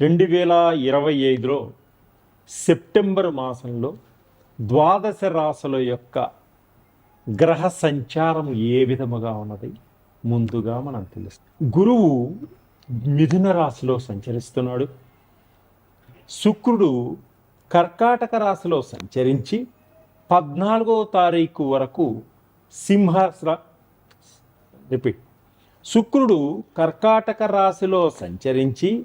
రెండు వేల ఇరవై ఐదులో సెప్టెంబర్ మాసంలో ద్వాదశ రాశుల యొక్క గ్రహ సంచారం ఏ విధముగా ఉన్నది? ముందుగా మనం తెలుస్తుంది గురువు మిథున రాశిలో సంచరిస్తున్నాడు. శుక్రుడు కర్కాటక రాశిలో సంచరించి పద్నాలుగో తారీఖు వరకు సింహ రిపీట్ శుక్రుడు కర్కాటక రాశిలో సంచరించి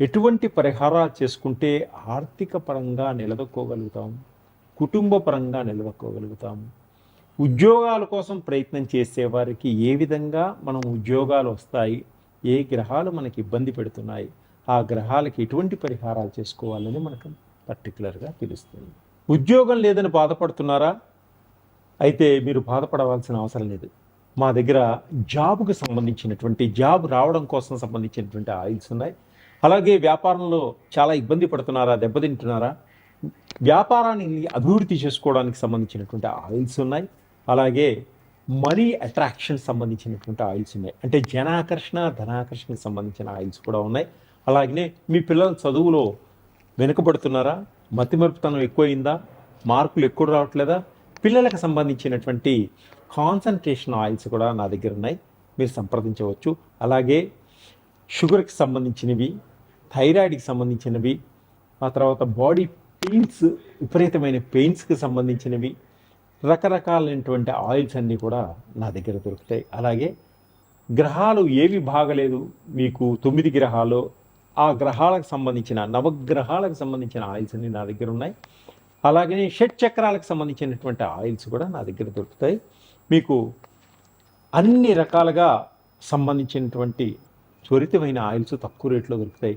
ఎటువంటి పరిహారాలు చేసుకుంటే ఆర్థిక పరంగా నిలదొక్కోగలుగుతాం కుటుంబ పరంగా నిలదొక్కోగలుగుతాం. ఉద్యోగాల కోసం ప్రయత్నం చేసేవారికి ఏ విధంగా మనం ఉద్యోగాలు వస్తాయి ఏ గ్రహాలు మనకి ఇబ్బంది పెడుతున్నాయి ఆ గ్రహాలకి ఎటువంటి పరిహారాలు చేసుకోవాలని మనకు పర్టికులర్గా తెలుస్తుంది. ఉద్యోగం లేదని బాధపడుతున్నారా? అయితే మీరు బాధపడవలసిన అవసరం లేదు. మా దగ్గర జాబ్కు సంబంధించినటువంటి జాబ్ రావడం కోసం సంబంధించినటువంటి ఆయిల్స్ ఉన్నాయి. అలాగే వ్యాపారంలో చాలా ఇబ్బంది పడుతున్నారా దెబ్బతింటున్నారా? వ్యాపారాన్ని అభివృద్ధి చేసుకోవడానికి సంబంధించినటువంటి ఆయిల్స్ ఉన్నాయి. అలాగే మనీ అట్రాక్షన్ సంబంధించినటువంటి ఆయిల్స్ ఉన్నాయి. అంటే జనాకర్షణ ధనాకర్షణకి సంబంధించిన ఆయిల్స్ కూడా ఉన్నాయి. అలాగే మీ పిల్లల చదువులో వెనుకబడుతున్నారా? మతిమరుపుతనం ఎక్కువైందా? మార్కులు ఎక్కువ రావట్లేదా? పిల్లలకు సంబంధించినటువంటి కాన్సన్ట్రేషన్ ఆయిల్స్ కూడా నా దగ్గర ఉన్నాయి. మీరు సంప్రదించవచ్చు. అలాగే షుగర్కి సంబంధించినవి థైరాయిడ్కి సంబంధించినవి ఆ తర్వాత బాడీ పెయిన్స్ విపరీతమైన పెయిన్స్కి సంబంధించినవి రకరకాలైనటువంటి ఆయిల్స్ అన్నీ కూడా నా దగ్గర దొరుకుతాయి. అలాగే గ్రహాలు ఏవి బాగలేదు మీకు తొమ్మిది గ్రహాలు ఆ గ్రహాలకు సంబంధించిన నవగ్రహాలకు సంబంధించిన ఆయిల్స్ అన్నీ నా దగ్గర ఉన్నాయి. అలాగే షట్ చక్రాలకు సంబంధించినటువంటి ఆయిల్స్ కూడా నా దగ్గర దొరుకుతాయి. మీకు అన్ని రకాలుగా సంబంధించినటువంటి త్వరితమైన ఆయిల్స్ తక్కువ రేట్లో దొరుకుతాయి.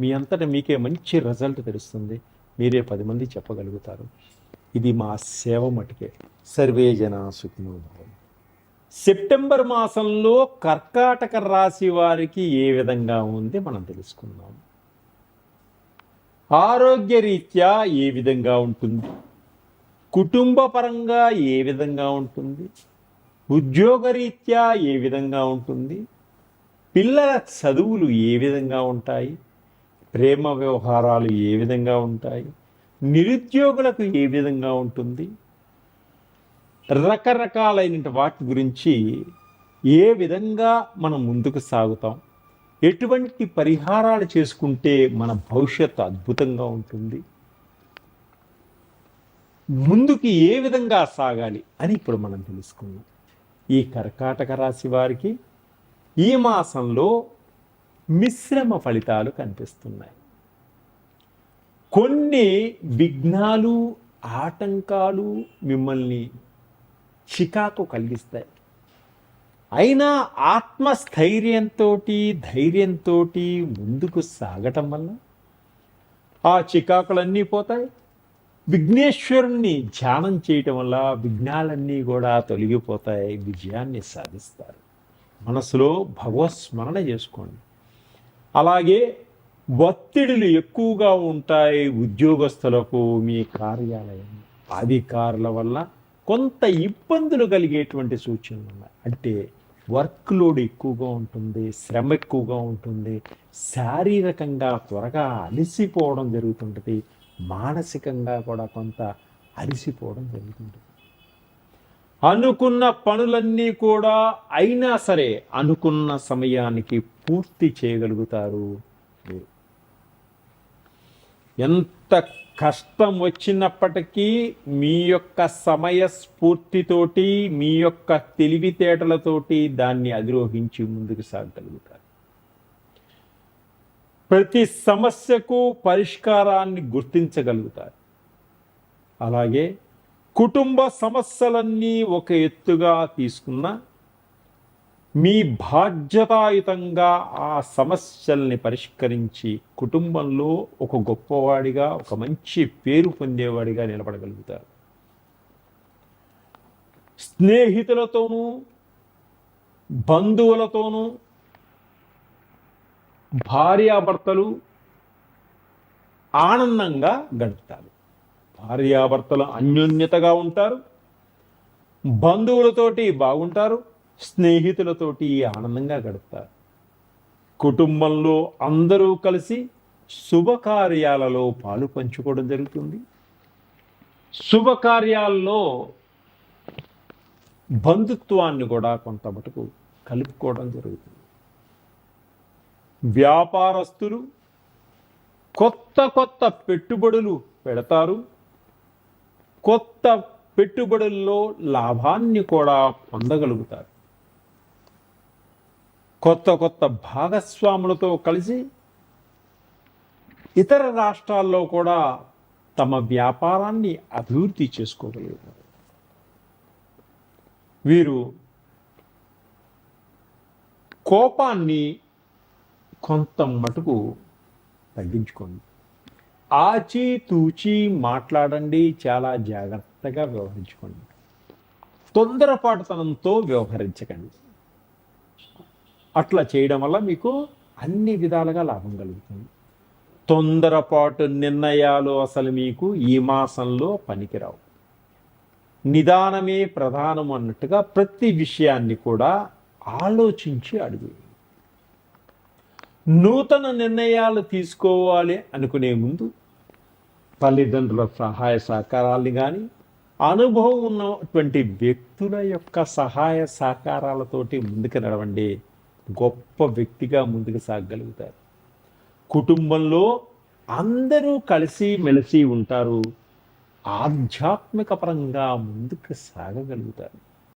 మీ అంతటా మీకే మంచి రిజల్ట్ తెలుస్తుంది. మీరే పది మంది చెప్పగలుగుతారు. ఇది మా సేవ మటుకే. సర్వే జన సుఖినో సెప్టెంబర్ మాసంలో కర్కాటక రాశి వారికి ఏ విధంగా ఉంది మనం తెలుసుకుందాం. ఆరోగ్య రీత్యా ఏ విధంగా ఉంటుంది? కుటుంబ పరంగా ఏ విధంగా ఉంటుంది? ఉద్యోగరీత్యా ఏ విధంగా ఉంటుంది? పిల్లల చదువులు ఏ విధంగా ఉంటాయి? ప్రేమ వ్యవహారాలు ఏ విధంగా ఉంటాయి? నిరుద్యోగులకు ఏ విధంగా ఉంటుంది? రకరకాలైన వాటి గురించి ఏ విధంగా మనం ముందుకు సాగుతాం? ఎటువంటి పరిహారాలు చేసుకుంటే మన భవిష్యత్తు అద్భుతంగా ఉంటుంది? ముందుకి ఏ విధంగా సాగాలి అని ఇప్పుడు మనం తెలుసుకుందాం. ఈ కర్కాటక రాశి వారికి ఈ మాసంలో మిశ్రమ ఫలితాలు కనిపిస్తున్నాయి. కొన్ని విఘ్నాలు ఆటంకాలు మిమ్మల్ని చికాకు కలిగిస్తాయి. అయినా ఆత్మస్థైర్యంతో ధైర్యంతో ముందుకు సాగటం వల్ల ఆ చికాకులన్నీ పోతాయి. విఘ్నేశ్వరుణ్ణి ధ్యానం చేయటం వల్ల విఘ్నాలన్నీ కూడా తొలగిపోతాయి విజయాన్ని సాధిస్తారు. మనసులో భగవత్ స్మరణ చేసుకోండి. అలాగే ఒత్తిడులు ఎక్కువగా ఉంటాయి ఉద్యోగస్తులకు మీ కార్యాలయం అధికారుల వల్ల కొంత ఇబ్బందులు కలిగేటువంటి సూచనలు ఉన్నాయి. అంటే వర్క్ లోడ్ ఎక్కువగా ఉంటుంది శ్రమ ఎక్కువగా ఉంటుంది శారీరకంగా త్వరగా అలసిపోవడం జరుగుతుంటుంది మానసికంగా కూడా కొంత అలసిపోవడం జరుగుతుంటుంది. అనుకున్న పనులన్నీ కూడా అయినా సరే అనుకున్న సమయానికి పూర్తి చేయగలుగుతారు మీరు. ఎంత కష్టం వచ్చినప్పటికీ మీ యొక్క సమయ స్ఫూర్తితోటి మీ యొక్క తెలివితేటలతోటి దాన్ని అధిరోహించి ముందుకు సాగగలుగుతారు. ప్రతి సమస్యకు పరిష్కారాన్ని గుర్తించగలుగుతారు. అలాగే కుటుంబ సమస్యలన్నీ ఒక ఎత్తుగా తీసుకున్న మీ బాధ్యతాయుతంగా ఆ సమస్యల్ని పరిష్కరించి కుటుంబంలో ఒక గొప్పవాడిగా ఒక మంచి పేరు పొందేవాడిగా నిలబడగలుగుతారు. స్నేహితులతోనూ బంధువులతోనూ భార్యాభర్తలు ఆనందంగా గడుపుతారు. భార్యాభర్తలు అన్యోన్యతగా ఉంటారు. బంధువులతోటి బాగుంటారు. స్నేహితులతోటి ఆనందంగా గడుపుతారు. కుటుంబంలో అందరూ కలిసి శుభకార్యాలలో పాలు పంచుకోవడం జరుగుతుంది. శుభకార్యాల్లో బంధుత్వాన్ని కూడా కొంత మటుకు కలుపుకోవడం జరుగుతుంది. వ్యాపారస్తులు కొత్త కొత్త పెట్టుబడులు పెడతారు. కొత్త పెట్టుబడుల్లో లాభాన్ని కూడా పొందగలుగుతారు. కొత్త కొత్త భాగస్వాములతో కలిసి ఇతర రాష్ట్రాల్లో కూడా తమ వ్యాపారాన్ని అభివృద్ధి చేసుకోగలుగుతారు. వీరు కోపాన్ని కొంత మటుకు తగ్గించుకోండి. ఆచితూచి మాట్లాడండి చాలా జాగ్రత్తగా వ్యవహరించుకోండి. తొందరపాటుతనంతో వ్యవహరించకండి. అట్లా చేయడం వల్ల మీకు అన్ని విధాలుగా లాభం కలుగుతుంది. తొందరపాటు నిర్ణయాలు అసలు మీకు ఈ మాసంలో పనికిరావు. నిదానమే ప్రధానం అన్నట్టుగా ప్రతి విషయాన్ని కూడా ఆలోచించి అడుగు. నూతన నిర్ణయాలు తీసుకోవాలి అనుకునే ముందు తల్లిదండ్రుల సహాయ సహకారాల్ని కానీ అనుభవం ఉన్నటువంటి వ్యక్తుల యొక్క సహాయ సహకారాలతోటి ముందుకు నడవండి. గొప్ప వ్యక్తిగా ముందుకు సాగగలుగుతారు కుటుంబంలో అందరూ కలిసి మెలిసి ఉంటారు. ఆధ్యాత్మిక పరంగా ముందుకు సాగగలుగుతారు.